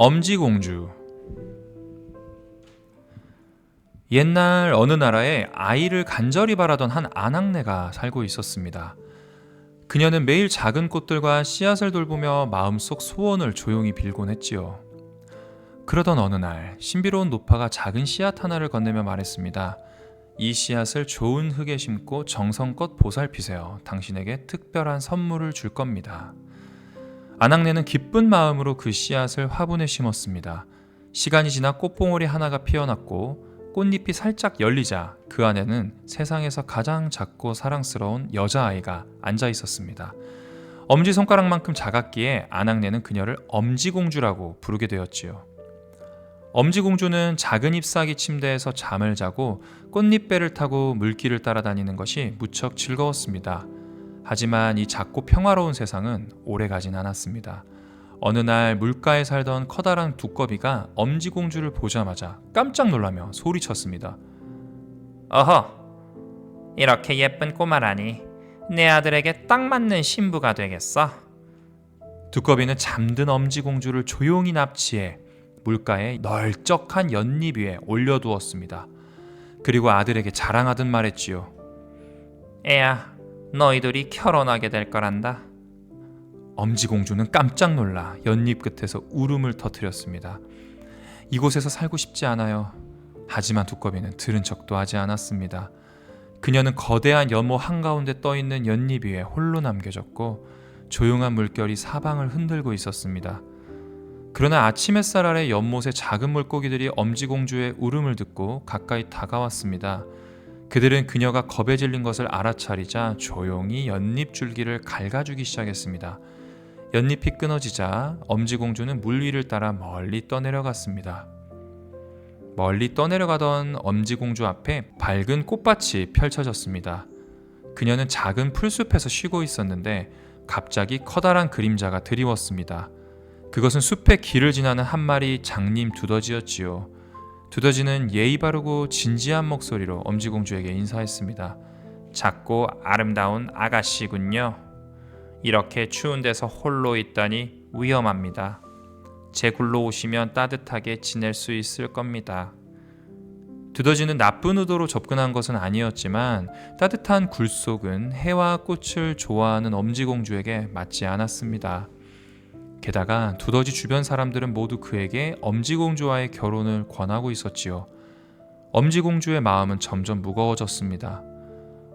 엄지공주 옛날 어느 나라에 아이를 간절히 바라던 한 아낙네가 살고 있었습니다. 그녀는 매일 작은 꽃들과 씨앗을 돌보며 마음속 소원을 조용히 빌곤 했지요. 그러던 어느 날 신비로운 노파가 작은 씨앗 하나를 건네며 말했습니다. 이 씨앗을 좋은 흙에 심고 정성껏 보살피세요. 당신에게 특별한 선물을 줄 겁니다. 아낙네는 기쁜 마음으로 그 씨앗을 화분에 심었습니다. 시간이 지나 꽃봉오리 하나가 피어났고 꽃잎이 살짝 열리자 그 안에는 세상에서 가장 작고 사랑스러운 여자아이가 앉아 있었습니다. 엄지손가락만큼 작았기에 아낙네는 그녀를 엄지공주라고 부르게 되었지요. 엄지공주는 작은 잎사귀 침대에서 잠을 자고 꽃잎배를 타고 물길을 따라다니는 것이 무척 즐거웠습니다. 하지만 이 작고 평화로운 세상은 오래 가진 않았습니다. 어느 날 물가에 살던 커다란 두꺼비가 엄지공주를 보자마자 깜짝 놀라며 소리쳤습니다. 어허, 이렇게 예쁜 꼬마라니 내 아들에게 딱 맞는 신부가 되겠어. 두꺼비는 잠든 엄지공주를 조용히 납치해 물가에 널쩍한 연잎 위에 올려두었습니다. 그리고 아들에게 자랑하듯 말했지요. 애야, 너희들이 결혼하게 될 거란다. 엄지공주는 깜짝 놀라 연잎 끝에서 울음을 터뜨렸습니다. 이곳에서 살고 싶지 않아요. 하지만 두꺼비는 들은 척도 하지 않았습니다. 그녀는 거대한 연못 한가운데 떠 있는 연잎 위에 홀로 남겨졌고 조용한 물결이 사방을 흔들고 있었습니다. 그러나 아침 햇살 아래 연못의 작은 물고기들이 엄지공주의 울음을 듣고 가까이 다가왔습니다. 그들은 그녀가 겁에 질린 것을 알아차리자 조용히 연잎 줄기를 갉아주기 시작했습니다. 연잎이 끊어지자 엄지공주는 물 위를 따라 멀리 떠내려갔습니다. 멀리 떠내려가던 엄지공주 앞에 밝은 꽃밭이 펼쳐졌습니다. 그녀는 작은 풀숲에서 쉬고 있었는데 갑자기 커다란 그림자가 드리웠습니다. 그것은 숲의 길을 지나는 한 마리 장님 두더지였지요. 두더지는 예의 바르고 진지한 목소리로 엄지공주에게 인사했습니다. 작고 아름다운 아가씨군요. 이렇게 추운 데서 홀로 있다니 위험합니다. 제 굴로 오시면 따뜻하게 지낼 수 있을 겁니다. 두더지는 나쁜 의도로 접근한 것은 아니었지만 따뜻한 굴 속은 해와 꽃을 좋아하는 엄지공주에게 맞지 않았습니다. 게다가 두더지 주변 사람들은 모두 그에게 엄지공주와의 결혼을 권하고 있었지요. 엄지공주의 마음은 점점 무거워졌습니다.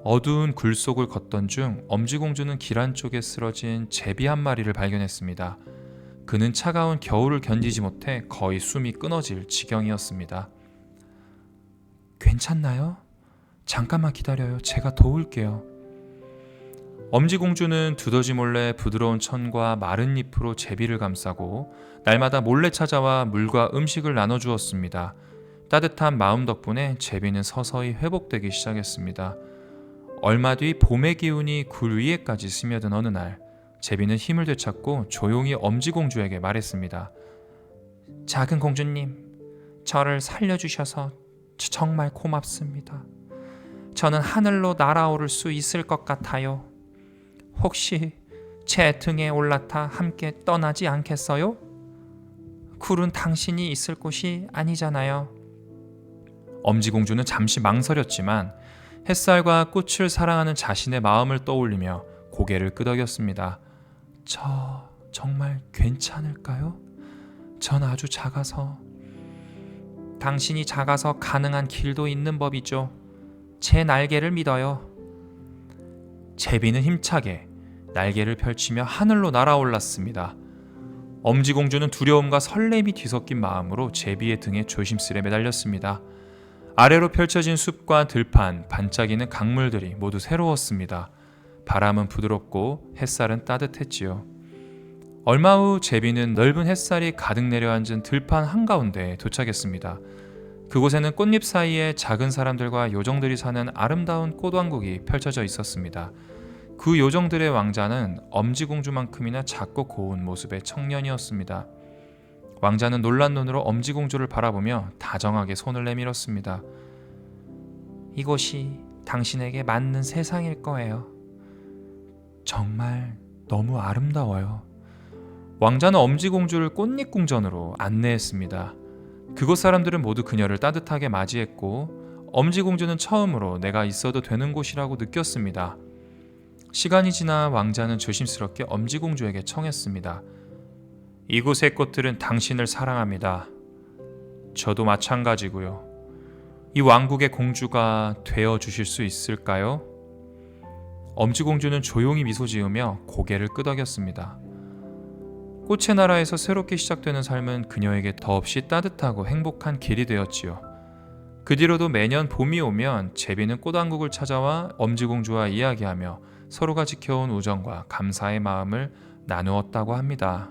어두운 굴 속을 걷던 중 엄지공주는 길 한쪽에 쓰러진 제비 한 마리를 발견했습니다. 그는 차가운 겨울을 견디지 못해 거의 숨이 끊어질 지경이었습니다. 괜찮나요? 잠깐만 기다려요. 제가 도울게요. 엄지공주는 두더지 몰래 부드러운 천과 마른 잎으로 제비를 감싸고 날마다 몰래 찾아와 물과 음식을 나눠주었습니다. 따뜻한 마음 덕분에 제비는 서서히 회복되기 시작했습니다. 얼마 뒤 봄의 기운이 굴 위에까지 스며든 어느 날, 제비는 힘을 되찾고 조용히 엄지공주에게 말했습니다. 작은 공주님, 저를 살려주셔서 정말 고맙습니다. 저는 하늘로 날아오를 수 있을 것 같아요. 혹시 제 등에 올라타 함께 떠나지 않겠어요? 굴은 당신이 있을 곳이 아니잖아요. 엄지공주는 잠시 망설였지만 햇살과 꽃을 사랑하는 자신의 마음을 떠올리며 고개를 끄덕였습니다. 저 정말 괜찮을까요? 전 아주 작아서 당신이 작아서 가능한 길도 있는 법이죠. 제 날개를 믿어요. 제비는 힘차게 날개를 펼치며 하늘로 날아올랐습니다. 엄지공주는 두려움과 설렘이 뒤섞인 마음으로 제비의 등에 조심스레 매달렸습니다. 아래로 펼쳐진 숲과 들판, 반짝이는 강물들이 모두 새로웠습니다. 바람은 부드럽고 햇살은 따뜻했지요. 얼마 후 제비는 넓은 햇살이 가득 내려앉은 들판 한가운데에 도착했습니다. 그곳에는 꽃잎 사이에 작은 사람들과 요정들이 사는 아름다운 꽃왕국이 펼쳐져 있었습니다. 그 요정들의 왕자는 엄지공주만큼이나 작고 고운 모습의 청년이었습니다. 왕자는 놀란 눈으로 엄지공주를 바라보며 다정하게 손을 내밀었습니다. 이곳이 당신에게 맞는 세상일 거예요. 정말 너무 아름다워요. 왕자는 엄지공주를 꽃잎궁전으로 안내했습니다. 그곳 사람들은 모두 그녀를 따뜻하게 맞이했고 엄지공주는 처음으로 내가 있어도 되는 곳이라고 느꼈습니다. 시간이 지나 왕자는 조심스럽게 엄지공주에게 청했습니다. 이곳의 꽃들은 당신을 사랑합니다. 저도 마찬가지고요. 이 왕국의 공주가 되어 주실 수 있을까요? 엄지공주는 조용히 미소 지으며 고개를 끄덕였습니다. 꽃의 나라에서 새롭게 시작되는 삶은 그녀에게 더없이 따뜻하고 행복한 길이 되었지요. 그 뒤로도 매년 봄이 오면 제비는 꽃왕국을 찾아와 엄지공주와 이야기하며 서로가 지켜온 우정과 감사의 마음을 나누었다고 합니다.